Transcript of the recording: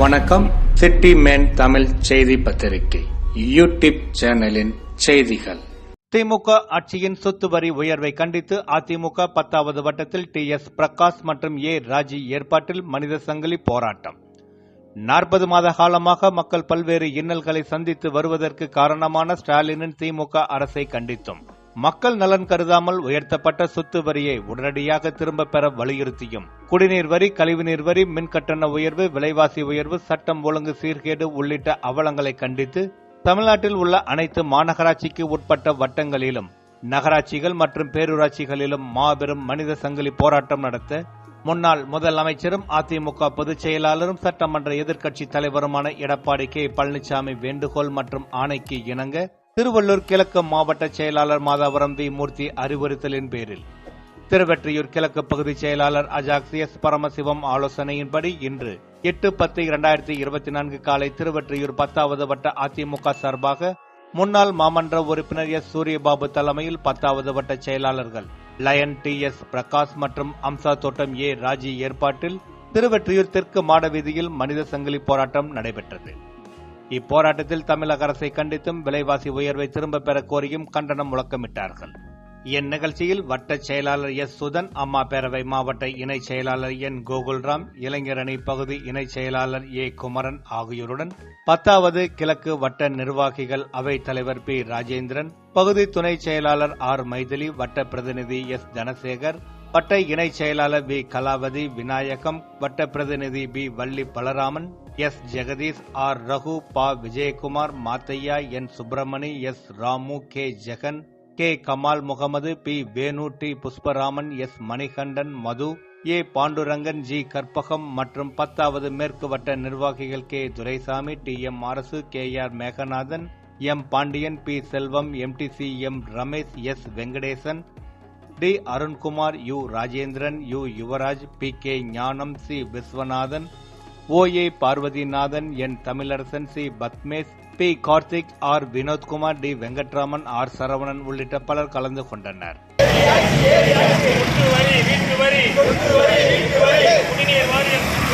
வணக்கம். City man Tamil செய்தி பத்திரிகை யூடியூப் சேனலின் செய்திகள். திமுக ஆட்சியின் சொத்து வரி உயர்வை கண்டித்து அதிமுக பத்தாவது வட்டத்தில் டி எஸ் பிரகாஷ் மற்றும் ஏ ராஜி ஏற்பாட்டில் மனித சங்கிலி போராட்டம். நாற்பது மாத காலமாக மக்கள் பல்வேறு இன்னல்களை சந்தித்து வருவதற்கு காரணமான ஸ்டாலினின் திமுக அரசை கண்டித்தும். மக்கள் நலன் கருதாமல் உயர்த்தப்பட்ட சொத்து வரியை உடனடியாக திரும்ப பெற வலியுறுத்தியும். குடிநீர் வரி கழிவுநீர் வரி மின் கட்டண உயர்வு விலைவாசி உயர்வு சட்டம் ஒழுங்கு சீர்கேடு உள்ளிட்ட அவலங்களை கண்டித்து தமிழ்நாட்டில் உள்ள அனைத்து மாநகராட்சிக்கு உட்பட்ட வட்டங்களிலும் நகராட்சிகள் மற்றும் பேரூராட்சிகளிலும் மாபெரும் மனித சங்கிலி போராட்டம் நடத்த முன்னாள் முதலமைச்சரும் அதிமுக பொதுச் செயலாளரும் சட்டமன்ற எதிர்க்கட்சி தலைவருமான எடப்பாடி கே. பழனிசாமி வேண்டுகோள் மற்றும் ஆணைக்கு இணங்க திருவள்ளூர் கிழக்கு மாவட்ட செயலாளர் மாதாவரம் வி மூர்த்தி அறிவுறுத்தலின் பேரில். திருவெற்றியூர் கிழக்கு பகுதி செயலாளர் அஜாக் சி எஸ் பரமசிவம் ஆலோசனையின்படி இன்று எட்டு பத்து இரண்டாயிரத்தி இருபத்தி நான்கு காலை திருவெற்றியூர் பத்தாவது வட்ட அதிமுக சார்பாக முன்னாள் மாமன்ற உறுப்பினர் எஸ் சூரியபாபு தலைமையில் பத்தாவது வட்ட செயலாளர்கள் லயன் டி எஸ் பிரகாஷ் மற்றும் அம்சா தோட்டம் ஏ ராஜி ஏற்பாட்டில் திருவெற்றியூர் தெற்கு மாட வீதியில் மனித சங்கிலி போராட்டம் நடைபெற்றது. இப்போராட்டத்தில் தமிழக அரசை கண்டித்தும் விலைவாசி உயர்வை திரும்பப் பெற கோரியும் கண்டனம் முழக்கமிட்டார்கள். இந்நிகழ்ச்சியில் வட்டச் செயலாளர் எஸ். சுதன் அம்மா பேரவை மாவட்ட இணைச் செயலாளர் என். கோகுல்ராம் இளைஞரணி பகுதி இணை செயலாளர் ஏ. குமரன் ஆகியோருடன் பத்தாவது கிழக்கு வட்ட நிர்வாகிகள் அவைத் தலைவர் பி. ராஜேந்திரன் பகுதி துணை செயலாளர் ஆர். மைதிலி வட்ட பிரதிநிதி எஸ். தனசேகர் வட்ட இணை செயலாளர் வி. கலாவதி விநாயகம் வட்ட பிரதிநிதி P Valli Balaraman S. Jagadish R. Raghu பா. Vijayakumar Mathaiya N. Subramani S. Ramu K. Jagan K. Kamal Mohammed P. Venu D Pushparaman S. Manikandan Madhu A. Pandurangan G. Karpagam மற்றும் பத்தாவது மேற்கு வட்ட நிர்வாகிகள் K. Duraisamy D. M. Arasu K. R. Meganathan M. Pandian P. Selvam MTC M. Ramesh S. Venkatesan D. Arunkumar U. Rajendran U. Yuvaraj P. K. Gnanam C. Viswanathan O. A. Parvathinathan N. Tamilarasan C. Padmesh P. Karthik R. Vinodkumar D. Venkatraman R. Saravanan உள்ளிட்ட பலர் கலந்து கொண்டனர். குடிநீர் வாரியம்.